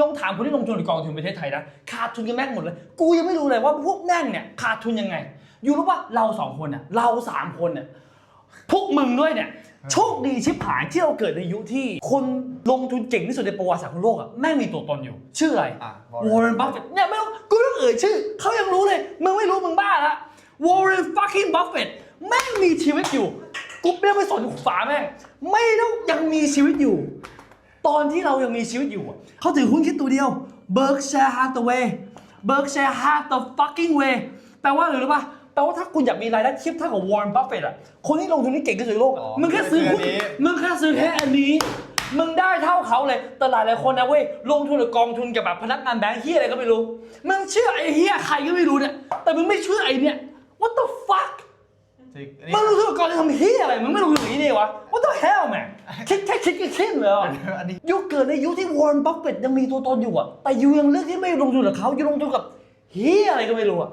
ยงถามคนที่ลงทุนในกองทุนประเทศไทยนะขาดทุนกันแม่งหมดเลย กูยังไม่รู้เลยว่าพวกแม่งเนี่ยขาดทุนยังไง อยู่รู้ป่ะเราสองคนเนี่ยเราสามคนเนี่ยพวกมึงด้วยเนี่ยโชคดีชิบหายที่เราเกิดในยุคที่คนลงทุนเก่งที่สุดในประวัติศาสตร์ของโลกอะแม่งมีตัวตนอยู่ ชื่ออะไรอะวอร์เรนบัฟเฟตเนี่ยไม่ต้องกูไม่ต้องเอ่ยชื่อเขายังรู้เลยมึงไม่รู้มึงบ้าละวอร์เรนฟักกิ้งบัฟเฟตแม่งมีชีวิตอยู่กูไม่ต้องไปสนฝาแม่งไม่ต้องยังมีชีวิตอยู่ ตอนที่เรายังมีชีวิตอยู่อะเขาถือหุ้นแค่ตัวเดียว Berkshire Hathaway Berkshire Hathaway fucking way แปลว่าอะไรรู้ป่ะแปลว่าถ้าคุณอยากมีรายได้เทียบเท่ากับวอร์เรนบัฟเฟตอะคนที่ลงทุนที่เก่งที่สุดในโลกอะอ๋อมึงแค่ซื้อหุ้นคืออันนี้ มึงแค่ซื้อแค่อันนี้ มึงได้เท่าเขาเลยแต่หลายหลายๆคนนะเว้ยลงทุนกับกองทุนกับแบบพนักงานแบงค์เฮียอะไรก็ไม่รู้ มึงเชื่อไอ้เฮียใครก็ไม่รู้เนี่ยแต่มึงไม่เชื่อไอ้เนี่ย what the fuck จริงอันนี้ มึงลงทุนกับกองทุนทำเฮียอะไร มึงไม่ลงทุนอย่างนี้เนี่ยวะ what the hell man คิด แค่คิดก็คิดเลยอะอันนี้ ยุคเกิดในยุคที่วอร์เรนบัฟเฟตยังมีตัวตนอยู่อะแต่ยูยังเลือกที่ไม่ลงทุนกับเขายูลงทุนกับเฮียอะไรก็ไม่รู้อะ